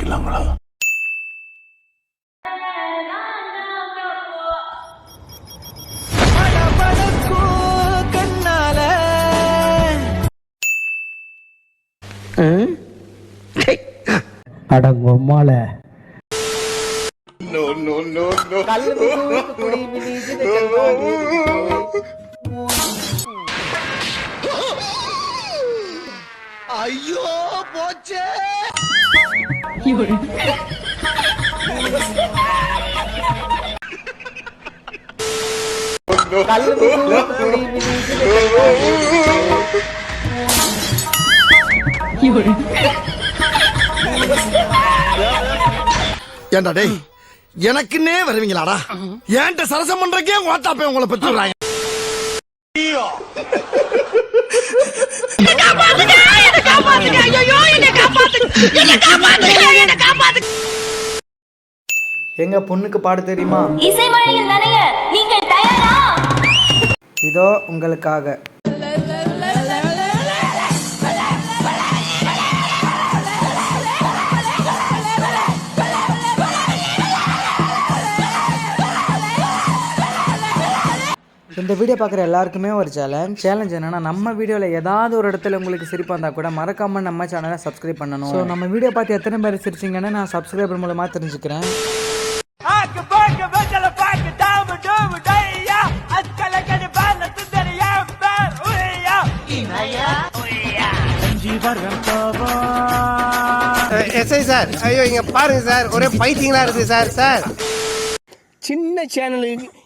ஆரம்பிக்கலாங்களா அடங்கொம்மால No, no, no, no. ஐயோ போச்சே. ஏண்டா டேய் எனக்குன்னே வருவீங்களாடா? ஏன்ட்ட சரசம் பண்றக்கே உங்க உங்களை பெற்றுறாங்க எங்க பொண்ணுக்கு பாட தெரியுமா? இசை மழையில் நனைய நீங்கள் தயாரா? இதோ உங்களுக்காக. இந்த வீடியோ பார்க்குற எல்லாருக்குமே ஒரு சேலஞ்ச் சேலஞ்ச் என்னன்னா நம்ம வீடியோவில் ஏதாவது ஒரு இடத்துல உங்களுக்கு சிரிப்பாக இருந்தால் கூட மறக்காம நம்ம சேனலை சப்ஸ்கிரைப் பண்ணணும். ஸோ நம்ம வீடியோ பார்த்து எத்தனை பேர் சிரிச்சிங்கன்னு நான் சப்ஸ்கிரைபர் மூலமாக தெரிஞ்சுக்கிறேன். எஸ்ஐ சார் ஐயோ இங்க பாருங்க சார் ஒரே பைத்தியங்களா இருக்கு சார் சார். சின்ன சேனலுக்கு